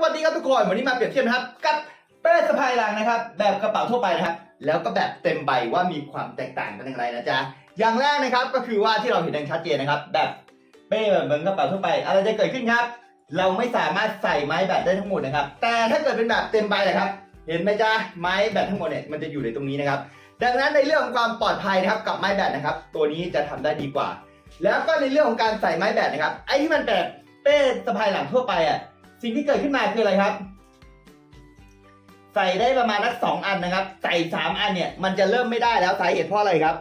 วัสดีครับทุกคนวันนี้มาเปรียบเทียบนะครับกับเป้สะพายหลังนะครับ แบบกระเป๋าทั่วไปนะครับ แล้วก็แบบเต็มใบว่ามีความแตกต่างกันอย่างไรนะจ๊ะอย่างแรกนะครับก็คือว่าที่เราเห็นอย่างชัดเจนนะครับ แบบเป้แบบเหมือนกระเป๋าทั่วไป อะไรจะเกิดขึ้นครับ เราไม่สามารถใส่ไม้แบตได้ทั้งหมดนะครับ แต่ถ้าเกิดเป็นแบบเต็มใบเลยครับ เห็นไหมจ๊ะไม้แบตทั้งหมดเนี่ยมันจะอยู่ในตรงนี้นะครับ ดังนั้นในเรื่องของความปลอดภัยนะครับกับไม้แบตนะครับ ตัวนี้จะทำได้ดีกว่า แล้วก็ในเรื่องของการใส่ไม้แบตนะครับ ไอ้ที่มันแบบเป้สะพายหลังทั่วไปอะ สิ่งที่เกิดขึ้นมาคืออะไรครับ ใส่ได้ประมาณนักสองอันนะครับ ใส่สามอันเนี่ย มันจะเริ่มไม่ได้แล้วสาเหตุเพราะอะไรครับ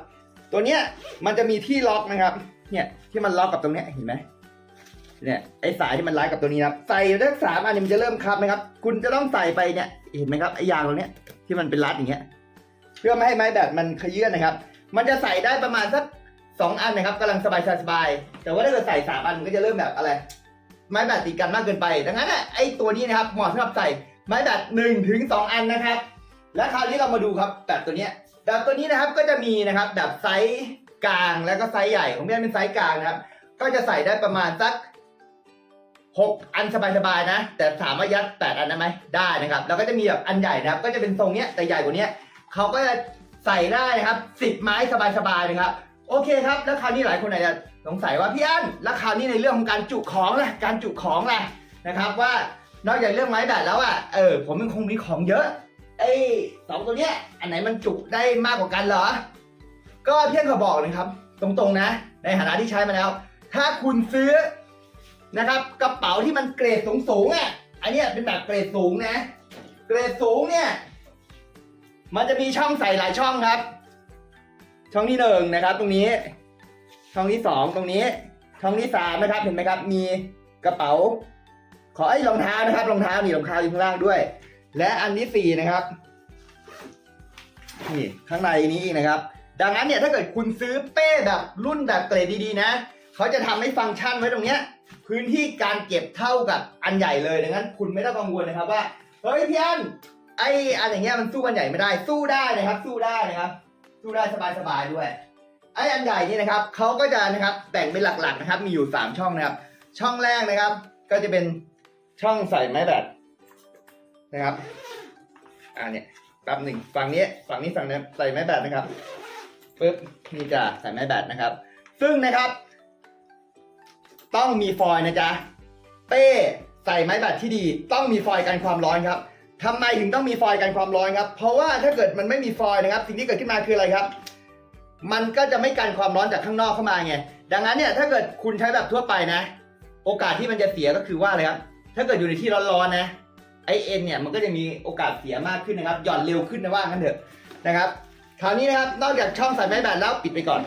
ตัวเนี้ยมันจะมีที่ล็อกนะครับ เนี่ยที่มันล็อกกับตรงเนี้ยเห็นไหมเนี่ยไอ้สายที่มันรัดกับตัวนี้นะครับใส่ได้สามอันเนี่ยมันจะเริ่มคับนะครับ คุณจะต้องใส่ไปเนี่ยเห็นไหมครับไอ้ยางตรงเนี้ยที่มันเป็นรัดอย่างเงี้ย เพื่อไม่ให้ไม้แบตมันขยื่นนะครับ มันจะใส่ได้ประมาณสักสองอันนะครับกำลังสบายสบายๆแต่ว่าถ้าเกิดใส่สามอันมันก็จะเริ่มแบบอะไร ไม้แบตติดกันมากเกินไป ดังนั้นไอ้ตัวนี้นะครับเหมาะสำหรับใส่ไม้แบตหนึ่งถึงสองอันนะครับ และคราวนี้เรามาดูครับแบบตัวนี้แบบตัวนี้นะครับก็จะมีนะครับแบบไซส์กลางแล้วก็ไซส์ใหญ่ของพี่อันเป็นไซส์กลางนะครับ ก็จะใส่ได้ประมาณสักหกอันสบายๆนะ แต่ถามว่ายัดแปดอันได้ไหมได้นะครับแล้วก็จะมีแบบอันใหญ่นะครับ ก็จะเป็นทรงเนี้ยแต่ใหญ่กว่านี้เขาก็จะใส่ได้นะครับสิบไม้สบายๆนะครับ โอเคครับ แล้วคราวนี้หลายคนอาจจะสงสัยว่าพี่อันแล้วคราวนี้ในเรื่องของการจุของล่ะการจุของล่ะนะครับว่านอกจากเรื่องไม้แบตแล้วอะเออผมมันคงมีของเยอะไอ้สองตัวเนี้ยอันไหนมันจุได้มากกว่ากันเหรอ ก็เพียงขอบอกนะครับ ตรงๆนะ ในฐานะที่ใช้มาแล้ว ถ้าคุณซื้อนะครับกระเป๋าที่มันเกรดสูงๆอะอันเนี้ยเป็นแบบเกรดสูงนะ เกรดสูงเนี่ย มันจะมีช่องใส่หลายช่องครับ ช่องที่หนึ่งนะครับ ตรงนี้ ช่องที่สองตรงนี้ ช่องที่สามนะครับ เห็นไหมครับ มีกระเป๋า ขอไอ้รองเท้านะครับรองเท้านี่รองเท้าอยู่ข้างล่างด้วย และอันที่สี่นะครับนี่ข้างในนี้อีกนะครับ ดังนั้นเนี่ยถ้าเกิดคุณซื้อเป้แบบรุ่นแบบเกรดดีๆนะเขาจะทำให้ฟังก์ชันไว้ตรงเนี้ยพื้นที่การเก็บเท่ากับอันใหญ่เลยดังนั้น คุณไม่ต้องกังวลนะครับว่าเฮ้ยพี่อันไออันอย่างเงี้ยมันสู้อันใหญ่ไม่ได้สู้ได้นะครับ สู้ได้นะครับ สู้ได้สบายๆด้วยไอ้อันใหญ่นี่นะครับเขาก็จะนะครับแบ่งเป็นหลักๆนะครับ มีอยู่ 3 ช่องนะครับ ช่องแรกนะครับ ก็จะเป็นช่องใส่ไม้แบตนะครับอ่าเนี่ยแป๊บหนึ่งฝั่งนี้ฝั่งนี้ฝั่งนี้ใส่ไม้แบตนะครับปึ๊บนี่จะใส่ไม้แบตนะครับ ซึ่งนะครับ ต้องมีฟอยล์นะจ๊ะเป้ใส่ไม้แบตที่ดี ต้องมีฟอยล์กันความร้อนครับ ทำไมถึงต้องมีฟอยล์กันความร้อนครับ เพราะว่าถ้าเกิดมันไม่มีฟอยล์นะครับ สิ่งที่เกิดขึ้นมาคืออะไรครับ มันก็จะไม่กันความร้อนจากข้างนอกเข้ามาไง ดังนั้นเนี่ยถ้าเกิดคุณใช้แบบทั่วไปนะ โอกาสที่มันจะเสียก็คือว่าอะไรครับ ถ้าเกิดอยู่ในที่ร้อนๆนะ ไอเอ็นเนี่ยมันก็จะมีโอกาสเสียมากขึ้นนะครับ หย่อนเร็วขึ้นนะว่างั้นเถอะนะครับ คราวนี้นะครับ นอกจากช่องใส่ไม้แบตแล้วปิดไปก่อน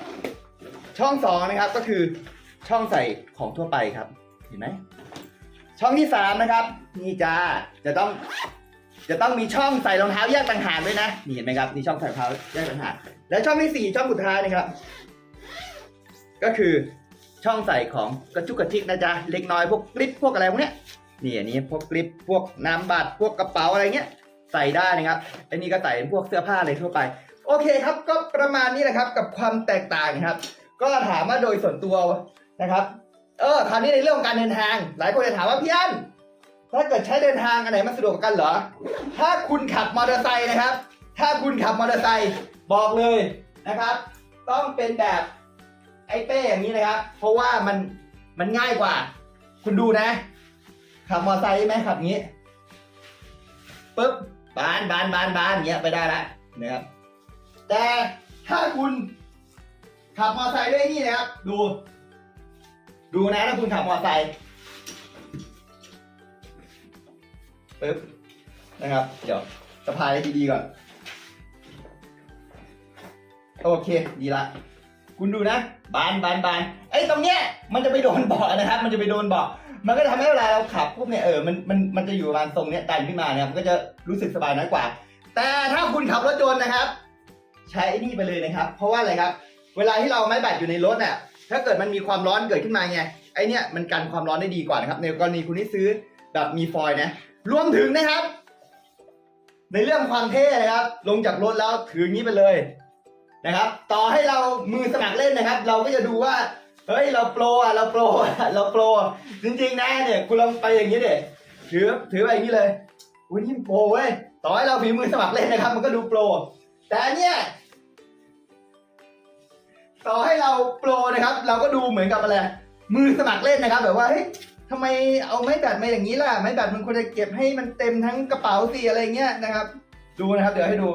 ช่องสองนะครับก็คือช่องใส่ของทั่วไปครับ เห็นไหม ช่องที่สามนะครับนี่จ้าจะต้อง จะต้องมีช่องใส่รองเท้าแยกต่างหากด้วยนะนี่เห็นไหมครับนี่ช่องใส่รองเท้าแยกต่างหากและช่องที่สี่ช่องสุดท้ายนะครับ ก็คือช่องใส่ของกระจุกกระทิกนะจ๊ะเล็กน้อยพวกกริปพวกอะไรพวกเนี้ยนี่อันนี้พวกกริปพวกน้ำบัตรพวกกระเป๋าอะไรเงี้ยใส่ได้นะครับอันนี้ก็ใส่พวกเสื้อผ้าอะไรทั่วไป โอเคครับก็ประมาณนี้นะครับกับความแตกต่างนะครับ ก็ถามว่าโดยส่วนตัวนะครับ เออคราวนี้ในเรื่องของการเดินทาง หลายคนจะถามว่าพี่อัน ถ้าเกิดใช้เดินทางอันไหนมันสะดวกกันเหรอ ถ้าคุณขับมอเตอร์ไซค์นะครับ ถ้าคุณขับมอเตอร์ไซค์บอกเลยนะครับ ต้องเป็นแบบไอ้เป้อย่างนี้นะครับ เพราะว่ามันมันง่ายกว่า คุณดูนะ ขับมอเตอร์ไซค์ใช่ไหมขับงี้ปุ๊บบานบานบานบานอย่างเงี้ยไปได้ละนะครับ แต่ถ้าคุณขับมอเตอร์ไซค์ด้วยนี่นะครับ ดู ดูนะถ้าคุณขับมอเตอร์ไซค์ ปึ๊บนะครับ เดี๋ยวสะพายดีๆก่อน โอเค ดีละ คุณดูนะ บานบานบานไอ้ตรงเนี้ยมันจะไปโดนเบาะนะครับ มันจะไปโดนเบาะมันก็จะทำให้เวลาเราขับปุ๊บเนี่ยเออมันมันมันจะอยู่ประมาณทรงเนี้ยดันขึ้นมาเนี่ยมันก็จะรู้สึกสบายน้อยกว่า แต่ถ้าคุณขับรถยนต์นะครับ ใช้ไอ้นี่ไปเลยนะครับ เพราะว่าอะไรครับ เวลาที่เราไม้แบตอยู่ในรถเนี่ยถ้าเกิดมันมีความร้อนเกิดขึ้นมาไงไอเนี่ยมันกันความร้อนได้ดีกว่านะครับในกรณีคุณที่ซื้อ แบบมีฟอยล์นะ รวมถึงนะครับ ในเรื่องความเท่นะครับ ลงจากรถแล้วถืออย่างนี้ไปเลยนะครับ ต่อให้เรามือสมัครเล่นนะครับ เราก็จะดูว่า เฮ้ยเราโปรอะเราโปรอะเราโปรจริงๆนะเนี่ยคุณลองไปอย่างนี้เด็ถืถือถือไปอย่างนี้เลยอุ้ยนี่โปรเว้ยต่อให้เราฝีมือสมัครเล่นนะครับ มันก็ดูโปร แต่เนี้ยต่อให้เราโปรนะครับ เราก็ดูเหมือนกับอะไรมือสมัครเล่นนะครับ แบบว่าเฮ้ย ทำไมเอาไม้แบตมาอย่างนี้ล่ะ ไม้แบตมันควรจะเก็บให้มันเต็มทั้งกระเป๋าสิอะไรเงี้ยนะครับ ดูนะครับ เดี๋ยวให้ดู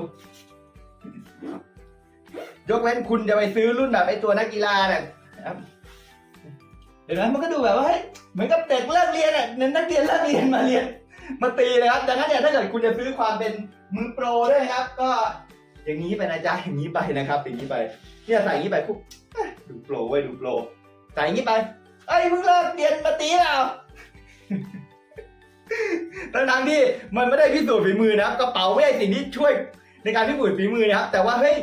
ยกเว้นคุณจะไปซื้อรุ่นแบบไอตัวนักกีฬาเนี่ยนะครับเห็นไหมมันก็ดูแบบว่าเฮ้ยเหมือนกับเด็กเลิกเรียนอะเน้นนักเรียนเลิกเรียนมาเรียนมาตีนะครับดังนั้นเนี่ยถ้าเกิดคุณจะซื้อความเป็นมือโปรด้วยครับ ก็อย่างนี้ไปนะจ๊ะอย่างนี้ไปนะครับอย่างนี้ไปเนี่ยใส่อย่างนี้ไปปุ๊บดูโปรเว้ดูโปรใส่อย่างนี้ไป เอ้ยมึงเลิกเรียนมาตีเปล่าทั้งๆที่มันไม่ได้พิสูจน์ฝีมือนะครับกระเป๋าไม่ใช่สิ่งที่ช่วยในการพิสูจน์ฝีมือนะครับ แต่ว่าเฮ้ย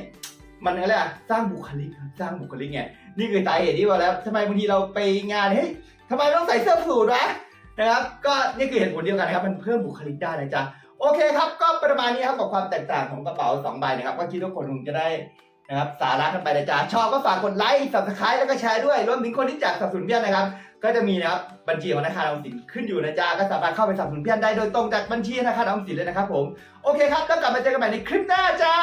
มันอะไรอะสร้างบุคลิกครับสร้างบุคลิกไงนี่คือสาเหตุที่ว่าแล้วทำไมบางทีเราไปงานเฮ้ยทำไมต้องใส่เสื้อสูทวะนะครับ ก็นี่คือเหตุผลเดียวกันนะครับ มันเพิ่มบุคลิกได้นะจ๊ะโอเคครับ ก็ประมาณนี้ครับกับความแตกต่างของกระเป๋าสองใบนะครับก็คิดว่าคนคงจะได้ นะครับสาระกันไปนะจ๊ะชอบก็ฝากกดไลค์สับสไครต์แล้วก็แชร์ด้วยรวมถึงคนที่จากสับสนเพี้ยนนะครับ ก็จะมีนะครับบัญชีของธนาคารออมสินขึ้นอยู่นะจ๊ะก็สามารถเข้าไปสับสนเพี้ยนได้โดยตรงจากบัญชีธนาคารออมสินเลยนะครับผมโอเคครับแล้วกลับมาเจอกันใหม่ในคลิปหน้าจ้า